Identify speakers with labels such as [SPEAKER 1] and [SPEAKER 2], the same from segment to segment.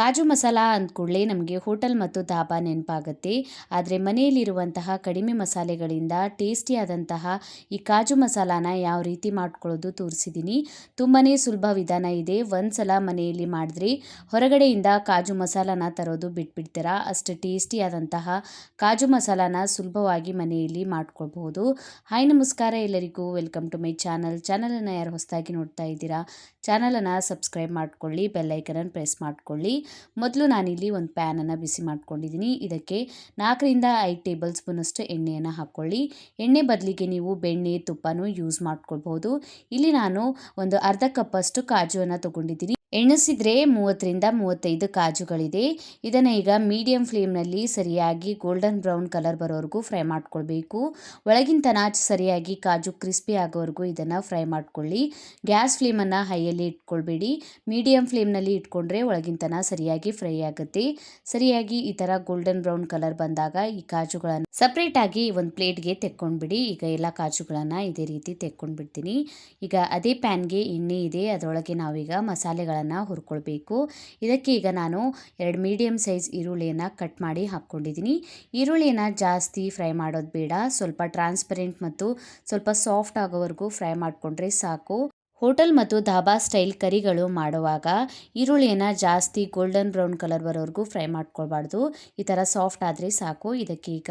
[SPEAKER 1] ಕಾಜು ಮಸಾಲ ಅಂದ್ಕೂಡಲೇ ನಮಗೆ ಹೋಟೆಲ್ ಮತ್ತು ಧಾಬಾ ನೆನಪಾಗುತ್ತೆ. ಆದರೆ ಮನೆಯಲ್ಲಿರುವಂತಹ ಕಡಿಮೆ ಮಸಾಲೆಗಳಿಂದ ಟೇಸ್ಟಿಯಾದಂತಹ ಈ ಕಾಜು ಮಸಾಲಾನ ಯಾವ ರೀತಿ ಮಾಡ್ಕೊಳ್ಳೋದು ತೋರಿಸಿದ್ದೀನಿ ತುಂಬಾ ಸುಲಭ ವಿಧಾನ ಇದೆ. ಒಂದು ಸಲ ಮನೆಯಲ್ಲಿ ಮಾಡಿದ್ರೆ ಹೊರಗಡೆಯಿಂದ ಕಾಜು ಮಸಾಲಾನ ತರೋದು ಬಿಟ್ಬಿಡ್ತೀರಾ. ಅಷ್ಟು ಟೇಸ್ಟಿಯಾದಂತಹ ಕಾಜು ಮಸಾಲಾನ ಸುಲಭವಾಗಿ ಮನೆಯಲ್ಲಿ ಮಾಡ್ಕೊಳ್ಬಹುದು. ಹಾಯ್, ನಮಸ್ಕಾರ ಎಲ್ಲರಿಗೂ. Welcome to my channel. ಚಾನಲನ್ನು ಯಾರು ಹೊಸದಾಗಿ ನೋಡ್ತಾ ಇದ್ದೀರಾ, ಚಾನಲನ್ನು ಸಬ್ಸ್ಕ್ರೈಬ್ ಮಾಡ್ಕೊಳ್ಳಿ ಬೆಲ್ಲೈಕನನ್ನು ಪ್ರೆಸ್ ಮಾಡ್ಕೊಳ್ಳಿ. ಮೊದಲು ನಾನಿಲ್ಲಿ ಒಂದು ಪ್ಯಾನನ್ನು ಬಿಸಿ ಮಾಡ್ಕೊಂಡಿದ್ದೀನಿ. ಇದಕ್ಕೆ ನಾಲ್ಕರಿಂದ ಐದು ಟೇಬಲ್ ಸ್ಪೂನಷ್ಟು ಎಣ್ಣೆಯನ್ನು ಹಾಕ್ಕೊಳ್ಳಿ. ಎಣ್ಣೆ ಬದಲಿಗೆ ನೀವು ಬೆಣ್ಣೆ, ತುಪ್ಪನೂ ಯೂಸ್ ಮಾಡ್ಕೊಳ್ಬೋದು ಇಲ್ಲಿ ನಾನು ಒಂದು ಅರ್ಧ ಕಪ್ಪಷ್ಟು ಕಾಜುವನ್ನು ತೊಗೊಂಡಿದ್ದೀನಿ. ಎಣಿಸಿದ್ರೆ ಮೂವತ್ತರಿಂದ ಮೂವತ್ತೈದು ಕಾಜುಗಳಿದೆ. ಇದನ್ನು ಈಗ ಮೀಡಿಯಂ ಫ್ಲೇಮ್ನಲ್ಲಿ ಸರಿಯಾಗಿ ಗೋಲ್ಡನ್ ಬ್ರೌನ್ ಕಲರ್ ಬರೋವರೆಗೂ ಫ್ರೈ ಮಾಡ್ಕೊಳ್ಬೇಕು. ಒಳಗಿನ ತನಾಚ್ ಸರಿಯಾಗಿ ಕಾಜು ಕ್ರಿಸ್ಪಿ ಆಗೋವರೆಗೂ ಇದನ್ನು ಫ್ರೈ ಮಾಡ್ಕೊಳ್ಳಿ. ಗ್ಯಾಸ್ ಫ್ಲೇಮನ್ನು ಹೈಯಲ್ಲಿ ಇಟ್ಕೊಳ್ಬೇಡಿ. ಮೀಡಿಯಂ ಫ್ಲೇಮ್ನಲ್ಲಿ ಇಟ್ಕೊಂಡ್ರೆ ಒಳಗಿನ ತನ ಸರಿಯಾಗಿ ಫ್ರೈ ಆಗುತ್ತೆ. ಸರಿಯಾಗಿ ಈ ಥರ ಗೋಲ್ಡನ್ ಬ್ರೌನ್ ಕಲರ್ ಬಂದಾಗ ಈ ಕಾಜುಗಳನ್ನು ಸಪ್ರೇಟಾಗಿ ಒಂದು ಪ್ಲೇಟ್ಗೆ ತೆಕ್ಕೊಂಡ್ಬಿಡಿ. ಈಗ ಎಲ್ಲ ಕಾಜುಗಳನ್ನು ಇದೇ ರೀತಿ ತೆಕ್ಕೊಂಡ್ಬಿಡ್ತೀನಿ. ಈಗ ಅದೇ ಪ್ಯಾನ್ಗೆ ಎಣ್ಣೆ ಇದೆ. ಅದರೊಳಗೆ ನಾವೀಗ ಮಸಾಲೆಗಳನ್ನು ಹುರ್ಕೊಳ್ಬೇಕು. ಇದಕ್ಕೆ ಈಗ ನಾನು ಎರಡು ಮೀಡಿಯಮ್ ಸೈಜ್ ಈರುಳ್ಳಿಯನ್ನು ಕಟ್ ಮಾಡಿ ಹಾಕ್ಕೊಂಡಿದ್ದೀನಿ ಈರುಳ್ಳಿನ ಜಾಸ್ತಿ ಫ್ರೈ ಮಾಡೋದು ಬೇಡ. ಸ್ವಲ್ಪ ಟ್ರಾನ್ಸ್ಪರೆಂಟ್ ಮತ್ತು ಸ್ವಲ್ಪ ಸಾಫ್ಟ್ ಆಗೋವರೆಗೂ ಫ್ರೈ ಮಾಡಿಕೊಂಡ್ರೆ ಸಾಕು. ಹೋಟೆಲ್ ಮತ್ತು ಧಾಬಾ ಸ್ಟೈಲ್ ಕರಿಗಳು ಮಾಡುವಾಗ ಈರುಳ್ಳಿಯನ್ನು ಜಾಸ್ತಿ ಗೋಲ್ಡನ್ ಬ್ರೌನ್ ಕಲರ್ ಬರೋವರೆಗೂ ಫ್ರೈ ಮಾಡ್ಕೊಳ್ಬಾರ್ದು. ಈ ಥರ ಸಾಫ್ಟ್ ಆದರೆ ಸಾಕು. ಇದಕ್ಕೆ ಈಗ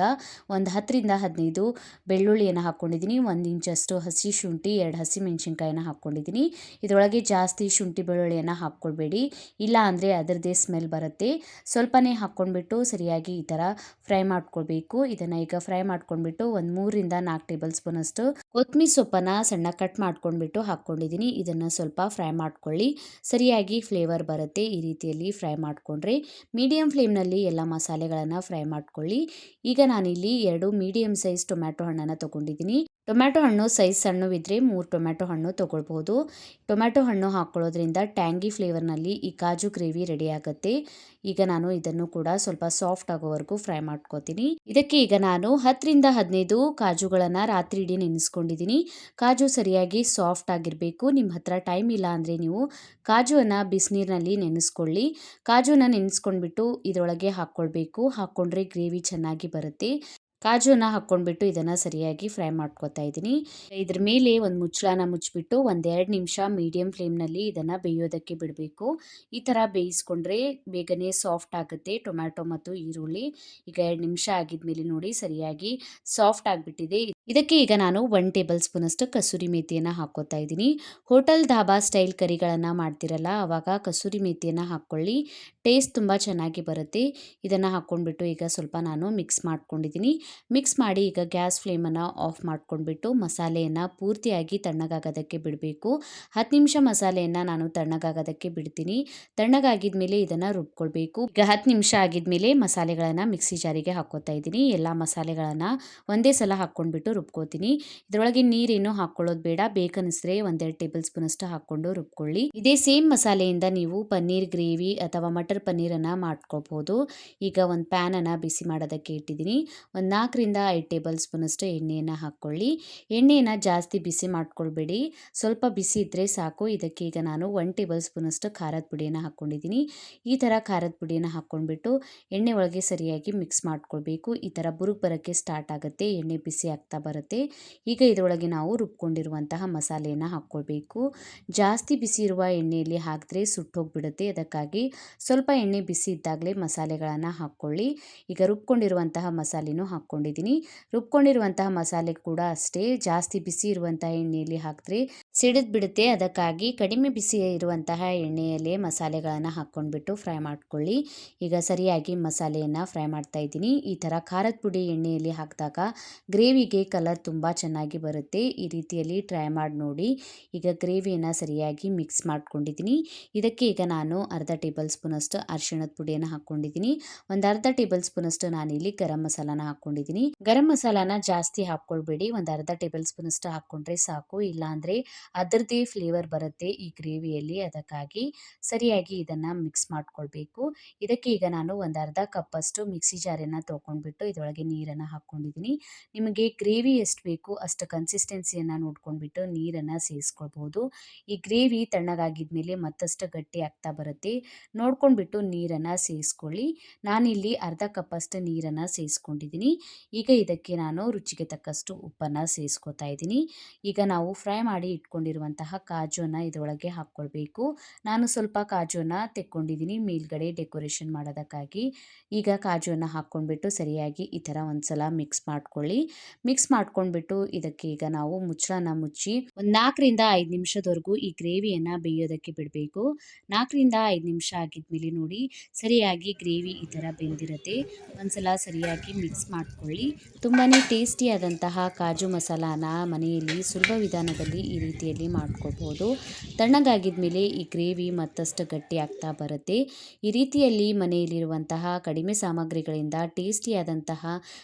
[SPEAKER 1] ಒಂದು ಹತ್ತರಿಂದ ಹದಿನೈದು ಬೆಳ್ಳುಳ್ಳಿಯನ್ನು ಹಾಕ್ಕೊಂಡಿದ್ದೀನಿ ಒಂದು ಇಂಚಷ್ಟು ಹಸಿ ಶುಂಠಿ, ಎರಡು ಹಸಿ ಮೆಣಸಿನ್ಕಾಯಿನ ಹಾಕ್ಕೊಂಡಿದ್ದೀನಿ ಇದರೊಳಗೆ ಜಾಸ್ತಿ ಶುಂಠಿ ಬೆಳ್ಳುಳ್ಳಿಯನ್ನು ಹಾಕ್ಕೊಳ್ಬೇಡಿ. ಇಲ್ಲ ಅಂದರೆ ಅದರದೇ ಸ್ಮೆಲ್ ಬರುತ್ತೆ. ಸ್ವಲ್ಪನೇ ಹಾಕ್ಕೊಂಡ್ಬಿಟ್ಟು ಸರಿಯಾಗಿ ಈ ಥರ ಫ್ರೈ ಮಾಡ್ಕೊಳ್ಬೇಕು. ಇದನ್ನು ಈಗ ಫ್ರೈ ಮಾಡ್ಕೊಂಡ್ಬಿಟ್ಟು ಒಂದು ಮೂರರಿಂದ ನಾಲ್ಕು ಟೇಬಲ್ ಸ್ಪೂನಷ್ಟು ಕೊತ್ತಂಬರಿ ಸೊಪ್ಪನ್ನು ಸಣ್ಣ ಕಟ್ ಮಾಡ್ಕೊಂಡ್ಬಿಟ್ಟು ಹಾಕ್ಕೊಂಡಿದ್ದೀನಿ ಇದನ್ನು ಸ್ವಲ್ಪ ಫ್ರೈ ಮಾಡ್ಕೊಳ್ಳಿ. ಸರಿಯಾಗಿ ಫ್ಲೇವರ್ ಬರುತ್ತೆ. ಈ ರೀತಿಯಲ್ಲಿ ಫ್ರೈ ಮಾಡಿಕೊಂಡ್ರೆ ಮೀಡಿಯಮ್ ಫ್ಲೇಮ್ನಲ್ಲಿ ಎಲ್ಲ ಮಸಾಲೆಗಳನ್ನು ಫ್ರೈ ಮಾಡ್ಕೊಳ್ಳಿ. ಈಗ ನಾನಿಲ್ಲಿ ಎರಡು ಮೀಡಿಯಮ್ ಸೈಜ್ ಟೊಮ್ಯಾಟೊ ಹಣ್ಣನ್ನು ತೊಗೊಂಡಿದ್ದೀನಿ. ಟೊಮ್ಯಾಟೊ ಹಣ್ಣು ಸೈಜ್ ಸಣ್ಣವಿದ್ದರೆ ಮೂರು ಟೊಮ್ಯಾಟೊ ಹಣ್ಣು ತೊಗೊಳ್ಬೋದು. ಟೊಮ್ಯಾಟೊ ಹಣ್ಣು ಹಾಕ್ಕೊಳ್ಳೋದ್ರಿಂದ ಟ್ಯಾಂಗಿ ಫ್ಲೇವರ್ನಲ್ಲಿ ಈ ಕಾಜು ಗ್ರೇವಿ ರೆಡಿ ಆಗುತ್ತೆ. ಈಗ ನಾನು ಇದನ್ನು ಕೂಡ ಸ್ವಲ್ಪ ಸಾಫ್ಟ್ ಆಗೋವರೆಗೂ ಫ್ರೈ ಮಾಡ್ಕೋತೀನಿ. ಇದಕ್ಕೆ ಈಗ ನಾನು ಹತ್ತರಿಂದ ಹದಿನೈದು ಕಾಜುಗಳನ್ನು ರಾತ್ರಿ ಇಡೀ ನೆನೆಸ್ಕೊಂಡಿದ್ದೀನಿ. ಕಾಜು ಸರಿಯಾಗಿ ಸಾಫ್ಟ್ ಆಗಿರಬೇಕು. ನಿಮ್ಮ ಹತ್ರ ಟೈಮ್ ಇಲ್ಲ ಅಂದರೆ ನೀವು ಕಾಜುವನ್ನು ಬಿಸಿನೀರಿನಲ್ಲಿ ನೆನೆಸ್ಕೊಳ್ಳಿ. ಕಾಜುನ ನೆನೆಸ್ಕೊಂಡ್ಬಿಟ್ಟು ಇದರೊಳಗೆ ಹಾಕ್ಕೊಳ್ಬೇಕು. ಹಾಕ್ಕೊಂಡ್ರೆ ಗ್ರೇವಿ ಚೆನ್ನಾಗಿ ಬರುತ್ತೆ. ಕಾಜುನ ಹಾಕ್ಕೊಂಡ್ಬಿಟ್ಟು ಇದನ್ನು ಸರಿಯಾಗಿ ಫ್ರೈ ಮಾಡ್ಕೊತಾ ಇದ್ದೀನಿ. ಇದ್ರ ಮೇಲೆ ಒಂದು ಮುಚ್ಚಳನ ಮುಚ್ಚಿಬಿಟ್ಟು ಒಂದೆರಡು ನಿಮಿಷ ಮೀಡಿಯಂ ಫ್ಲೇಮ್ನಲ್ಲಿ ಇದನ್ನು ಬೇಯೋದಕ್ಕೆ ಬಿಡಬೇಕು. ಈ ಥರ ಬೇಯಿಸ್ಕೊಂಡ್ರೆ ಬೇಗನೆ ಸಾಫ್ಟ್ ಆಗುತ್ತೆ. ಟೊಮ್ಯಾಟೊ ಮತ್ತು ಈರುಳ್ಳಿ ಈಗ ಎರಡು ನಿಮಿಷ ಆಗಿದ್ಮೇಲೆ ನೋಡಿ ಸರಿಯಾಗಿ ಸಾಫ್ಟ್ ಆಗಿಬಿಟ್ಟಿದೆ. ಇದಕ್ಕೆ ಈಗ ನಾನು ಒನ್ ಟೇಬಲ್ ಸ್ಪೂನಷ್ಟು ಕಸೂರಿ ಮೇಥಿಯನ್ನು ಹಾಕ್ಕೋತಾ ಇದ್ದೀನಿ. ಹೋಟೆಲ್ ಧಾಬಾ ಸ್ಟೈಲ್ ಕರಿಗಳನ್ನು ಮಾಡ್ತಿರಲ್ಲ ಆವಾಗ ಕಸೂರಿ ಮೇಥಿಯನ್ನು ಹಾಕ್ಕೊಳ್ಳಿ. ಟೇಸ್ಟ್ ತುಂಬ ಚೆನ್ನಾಗಿ ಬರುತ್ತೆ. ಇದನ್ನು ಹಾಕ್ಕೊಂಡ್ಬಿಟ್ಟು ಈಗ ಸ್ವಲ್ಪ ನಾನು ಮಿಕ್ಸ್ ಮಾಡ್ಕೊಂಡಿದ್ದೀನಿ. ಮಿಕ್ಸ್ ಮಾಡಿ ಈಗ ಗ್ಯಾಸ್ ಫ್ಲೇಮನ್ನು ಆಫ್ ಮಾಡ್ಕೊಂಡ್ಬಿಟ್ಟು ಮಸಾಲೆಯನ್ನು ಪೂರ್ತಿಯಾಗಿ ತಣ್ಣಗಾಗೋದಕ್ಕೆ ಬಿಡಬೇಕು. ಹತ್ತು ನಿಮಿಷ ಮಸಾಲೆಯನ್ನು ನಾನು ತಣ್ಣಗಾಗೋದಕ್ಕೆ ಬಿಡ್ತೀನಿ. ತಣ್ಣಗಾಗಿದ ಮೇಲೆ ಇದನ್ನು ರುಬ್ಕೊಳ್ಬೇಕು. ಈಗ ಹತ್ತು ನಿಮಿಷ ಆಗಿದ್ಮೇಲೆ ಮಸಾಲೆಗಳನ್ನು ಮಿಕ್ಸಿ ಜಾರಿಗೆ ಹಾಕ್ಕೋತಾ ಇದ್ದೀನಿ. ಎಲ್ಲ ಮಸಾಲೆಗಳನ್ನು ಒಂದೇ ಸಲ ಹಾಕ್ಕೊಂಡ್ಬಿಟ್ಟು ರುಬ್ಕೋತೀನಿ. ಇದರೊಳಗೆ ನೀರೇನು ಹಾಕ್ಕೊಳ್ಳೋದು ಬೇಡ. ಬೇಕನ್ನಿಸಿದ್ರೆ ಒಂದೆರಡು ಟೇಬಲ್ ಸ್ಪೂನ್ ಅಷ್ಟು ಹಾಕ್ಕೊಂಡು ರುಬ್ಕೊಳ್ಳಿ. ಇದೇ ಸೇಮ್ ಮಸಾಲೆಯಿಂದ ನೀವು ಪನ್ನೀರ್ ಗ್ರೇವಿ ಅಥವಾ ಮಟರ್ ಪನ್ನೀರನ್ನು ಮಾಡ್ಕೋಬಹುದು ಈಗ ಒಂದು ಪ್ಯಾನನ್ನು ಬಿಸಿ ಮಾಡೋದಕ್ಕೆ ಇಟ್ಟಿದ್ದೀನಿ. ಒಂದು ನಾಲ್ಕರಿಂದ ಐದು ಟೇಬಲ್ ಸ್ಪೂನಷ್ಟು ಎಣ್ಣೆಯನ್ನು ಹಾಕ್ಕೊಳ್ಳಿ. ಎಣ್ಣೆಯನ್ನು ಜಾಸ್ತಿ ಬಿಸಿ ಮಾಡ್ಕೊಳ್ಬೇಡಿ. ಸ್ವಲ್ಪ ಬಿಸಿ ಇದ್ದರೆ ಸಾಕು. ಇದಕ್ಕೆ ಈಗ ನಾನು ಒನ್ ಟೇಬಲ್ ಸ್ಪೂನಷ್ಟು ಖಾರದ ಪುಡಿಯನ್ನು ಹಾಕ್ಕೊಂಡಿದ್ದೀನಿ. ಈ ಥರ ಖಾರದ ಪುಡಿಯನ್ನು ಹಾಕ್ಕೊಂಡ್ಬಿಟ್ಟು ಎಣ್ಣೆ ಒಳಗೆ ಸರಿಯಾಗಿ ಮಿಕ್ಸ್ ಮಾಡ್ಕೊಳ್ಬೇಕು. ಈ ಥರ ಬುರುಕು ಬರೋಕ್ಕೆ ಸ್ಟಾರ್ಟ್ ಆಗುತ್ತೆ. ಎಣ್ಣೆ ಬಿಸಿ ಆಗ್ತಾ ಬರುತ್ತೆ. ಈಗ ಇದರೊಳಗೆ ನಾವು ರುಬ್ಕೊಂಡಿರುವಂತಹ ಮಸಾಲೆಯನ್ನು ಹಾಕ್ಕೊಳ್ಬೇಕು. ಜಾಸ್ತಿ ಬಿಸಿ ಇರುವ ಎಣ್ಣೆಯಲ್ಲಿ ಹಾಕಿದ್ರೆ ಸುಟ್ಟೋಗ್ಬಿಡುತ್ತೆ ಅದಕ್ಕಾಗಿ ಸ್ವಲ್ಪ ಎಣ್ಣೆ ಬಿಸಿ ಇದ್ದಾಗಲೇ ಮಸಾಲೆಗಳನ್ನು ಹಾಕ್ಕೊಳ್ಳಿ. ಈಗ ರುಬ್ಕೊಂಡಿರುವಂತಹ ಮಸಾಲೆನೂ ಹಾಕ್ಕೊಂಡಿದ್ದೀನಿ ರುಬ್ಕೊಂಡಿರುವಂತಹ ಮಸಾಲೆ ಕೂಡ ಅಷ್ಟೇ. ಜಾಸ್ತಿ ಬಿಸಿ ಇರುವಂಥ ಎಣ್ಣೆಯಲ್ಲಿ ಹಾಕಿದ್ರೆ ಸಿಡಿದು ಬಿಡುತ್ತೆ ಅದಕ್ಕಾಗಿ ಕಡಿಮೆ ಬಿಸಿ ಇರುವಂತಹ ಎಣ್ಣೆಯಲ್ಲೇ ಮಸಾಲೆಗಳನ್ನು ಹಾಕ್ಕೊಂಡ್ಬಿಟ್ಟು ಫ್ರೈ ಮಾಡ್ಕೊಳ್ಳಿ. ಈಗ ಸರಿಯಾಗಿ ಮಸಾಲೆಯನ್ನು ಫ್ರೈ ಮಾಡ್ತಾ ಇದ್ದೀನಿ. ಈ ಥರ ಖಾರದ ಪುಡಿ ಎಣ್ಣೆಯಲ್ಲಿ ಹಾಕಿದಾಗ ಗ್ರೇವಿಗೆ ಕಲರ್ ತುಂಬ ಚೆನ್ನಾಗಿ ಬರುತ್ತೆ. ಈ ರೀತಿಯಲ್ಲಿ ಟ್ರೈ ಮಾಡಿ ನೋಡಿ. ಈಗ ಗ್ರೇವಿಯನ್ನು ಸರಿಯಾಗಿ ಮಿಕ್ಸ್ ಮಾಡ್ಕೊಂಡಿದ್ದೀನಿ. ಇದಕ್ಕೆ ಈಗ ನಾನು ಅರ್ಧ ಟೇಬಲ್ ಸ್ಪೂನಷ್ಟು ಅರಿಶಿಣದ ಪುಡಿಯನ್ನು ಹಾಕ್ಕೊಂಡಿದ್ದೀನಿ. ಒಂದು ಅರ್ಧ ಟೇಬಲ್ ಸ್ಪೂನಷ್ಟು ನಾನಿಲ್ಲಿ ಗರಂ ಮಸಾಲಾನ ಹಾಕ್ಕೊಂಡಿದ್ದೀನಿ. ಗರಂ ಮಸಾಲಾನ ಜಾಸ್ತಿ ಹಾಕ್ಕೊಳ್ಬೇಡಿ. ಒಂದು ಅರ್ಧ ಟೇಬಲ್ ಸ್ಪೂನಷ್ಟು ಹಾಕ್ಕೊಂಡ್ರೆ ಸಾಕು. ಇಲ್ಲಾಂದರೆ ಅದರದ್ದೇ ಫ್ಲೇವರ್ ಬರುತ್ತೆ ಈ ಗ್ರೇವಿಯಲ್ಲಿ ಅದಕ್ಕಾಗಿ ಸರಿಯಾಗಿ ಇದನ್ನು ಮಿಕ್ಸ್ ಮಾಡಿಕೊಳ್ಬೇಕು. ಇದಕ್ಕೆ ಈಗ ನಾನು ಒಂದು ಅರ್ಧ ಕಪ್ಪಷ್ಟು ಮಿಕ್ಸಿ ಜಾರನ್ನು ತೊಗೊಂಡ್ಬಿಟ್ಟು ಇದರೊಳಗೆ ನೀರನ್ನು ಹಾಕ್ಕೊಂಡಿದ್ದೀನಿ ನಿಮಗೆ ಗ್ರೇವಿ ಎಷ್ಟು ಬೇಕು ಅಷ್ಟು ಕನ್ಸಿಸ್ಟೆನ್ಸಿಯನ್ನು ನೋಡ್ಕೊಂಡ್ಬಿಟ್ಟು ನೀರನ್ನು ಸೇರಿಸ್ಕೊಳ್ಬೋದು ಈ ಗ್ರೇವಿ ತಣ್ಣಗಾಗಿದ್ಮೇಲೆ ಮತ್ತಷ್ಟು ಗಟ್ಟಿ ಆಗ್ತಾ ಬರುತ್ತೆ. ನೋಡ್ಕೊಂಡ್ಬಿಟ್ಟು ನೀರನ್ನು ಸೇರಿಸ್ಕೊಳ್ಳಿ ನಾನಿಲ್ಲಿ ಅರ್ಧ ಕಪ್ಪಷ್ಟು ನೀರನ್ನು ಸೇರಿಸ್ಕೊಂಡಿದ್ದೀನಿ ಈಗ ಇದಕ್ಕೆ ನಾನು ರುಚಿಗೆ ತಕ್ಕಷ್ಟು ಉಪ್ಪನ್ನು ಸೇರಿಸ್ಕೊತಾ ಇದ್ದೀನಿ ಈಗ ನಾವು ಫ್ರೈ ಮಾಡಿ ಇಟ್ಕೊಂಡಿರುವಂತಹ ಕಾಜುನ ಇದರೊಳಗೆ ಹಾಕ್ಕೊಳ್ಬೇಕು. ನಾನು ಸ್ವಲ್ಪ ಕಾಜುನ ತೆಕ್ಕೊಂಡಿದ್ದೀನಿ ಮೇಲ್ಗಡೆ ಡೆಕೋರೇಷನ್ ಮಾಡೋದಕ್ಕಾಗಿ. ಈಗ ಕಾಜುನ ಹಾಕ್ಕೊಂಡ್ಬಿಟ್ಟು ಸರಿಯಾಗಿ ಈ ಥರ ಒಂದ್ಸಲ ಮಿಕ್ಸ್ ಮಾಡ್ಕೊಳ್ಳಿ. ಮಿಕ್ಸ್ ಮಾಡ್ಕೊಂಡ್ಬಿಟ್ಟು ಇದಕ್ಕೆ ಈಗ ನಾವು ಮುಚ್ಚಳನ ಮುಚ್ಚಿ ಒಂದು ನಾಲ್ಕರಿಂದ ಐದು ನಿಮಿಷದವರೆಗೂ ಈ ಗ್ರೇವಿಯನ್ನು ಬೇಯೋದಕ್ಕೆ ಬಿಡಬೇಕು. ನಾಲ್ಕರಿಂದ ಐದು ನಿಮಿಷ ಆಗಿದ್ಮೇಲೆ ನೋಡಿ ಸರಿಯಾಗಿ ಗ್ರೇವಿ ಈ ಥರ ಬೆಂದಿರುತ್ತೆ. ಒಂದ್ಸಲ ಸರಿಯಾಗಿ ಮಿಕ್ಸ್ ಮಾಡ್ಕೊಳ್ಳಿ. ತುಂಬಾ ಟೇಸ್ಟಿಯಾದಂತಹ ಕಾಜು ಮಸಾಲಾನ ಮನೆಯಲ್ಲಿ ಸುಲಭ ವಿಧಾನದಲ್ಲಿ ಈ ರೀತಿಯಲ್ಲಿ ಮಾಡ್ಕೋಬೋದು. ತಣ್ಣಗಾಗಿದ ಮೇಲೆ ಈ ಗ್ರೇವಿ ಮತ್ತಷ್ಟು ಗಟ್ಟಿ ಆಗ್ತಾ ಬರುತ್ತೆ. ಈ ರೀತಿಯಲ್ಲಿ ಮನೆಯಲ್ಲಿರುವಂತಹ ಕಡಿಮೆ ಸಾಮಗ್ರಿಗಳಿಂದ ಟೇಸ್ಟಿಯಾದಂತಹ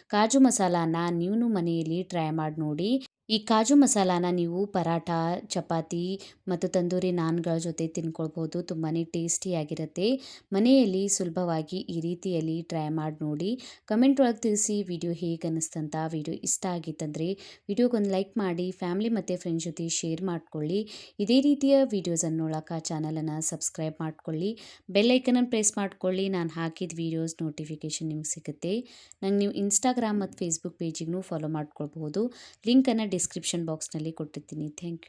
[SPEAKER 1] ಕಾಜು ಮಸಾಲಾನ ನೀವು ಮನೆಯಲ್ಲಿ ಟ್ರೈ ಮಾಡಿ ನೋಡಿ. ಈ ಕಾಜು ಮಸಾಲಾನ ನೀವು ಪರಾಠ, ಚಪಾತಿ ಮತ್ತು ತಂದೂರಿ ನಾನ್ಗಳ ಜೊತೆ ತಿನ್ಕೊಳ್ಬೋದು. ತುಂಬಾ ಟೇಸ್ಟಿಯಾಗಿರುತ್ತೆ ಮನೆಯಲ್ಲಿ ಸುಲಭವಾಗಿ ಈ ರೀತಿಯಲ್ಲಿ ಟ್ರೈ ಮಾಡಿ ನೋಡಿ. ಕಮೆಂಟ್ ಒಳಗೆ ತಿಳಿಸಿ ವಿಡಿಯೋ ಹೇಗೆ ಅನ್ನಿಸ್ತಂತ ವಿಡಿಯೋ ಇಷ್ಟ ಆಗಿತ್ತಂದರೆ ವಿಡಿಯೋಗೊಂದು ಲೈಕ್ ಮಾಡಿ, ಫ್ಯಾಮಿಲಿ ಮತ್ತು ಫ್ರೆಂಡ್ಸ್ ಜೊತೆ ಶೇರ್ ಮಾಡಿಕೊಳ್ಳಿ. ಇದೇ ರೀತಿಯ ವೀಡಿಯೋಸನ್ನು ನೋಡೋಕೆ ಚಾನಲನ್ನು ಸಬ್ಸ್ಕ್ರೈಬ್ ಮಾಡಿಕೊಳ್ಳಿ. ಬೆಲ್ಲೈಕನನ್ನು ಪ್ರೆಸ್ ಮಾಡಿಕೊಳ್ಳಿ. ನಾನು ಹಾಕಿದ ವೀಡಿಯೋಸ್ ನೋಟಿಫಿಕೇಷನ್ ನಿಮ್ಗೆ ಸಿಗುತ್ತೆ. ನಂಗೆ ನೀವು ಇನ್ಸ್ಟಾಗ್ರಾಮ್ ಮತ್ತು ಫೇಸ್ಬುಕ್ ಪೇಜಿಗೂ ಫಾಲೋ ಮಾಡ್ಕೊಳ್ಬಹುದು ಲಿಂಕನ್ನು ಡಿಸ್ಕ್ರಿಪ್ಷನ್ ಬಾಕ್ಸ್ನಲ್ಲಿ ಕೊಟ್ಟಿರ್ತೀನಿ ಥ್ಯಾಂಕ್ ಯು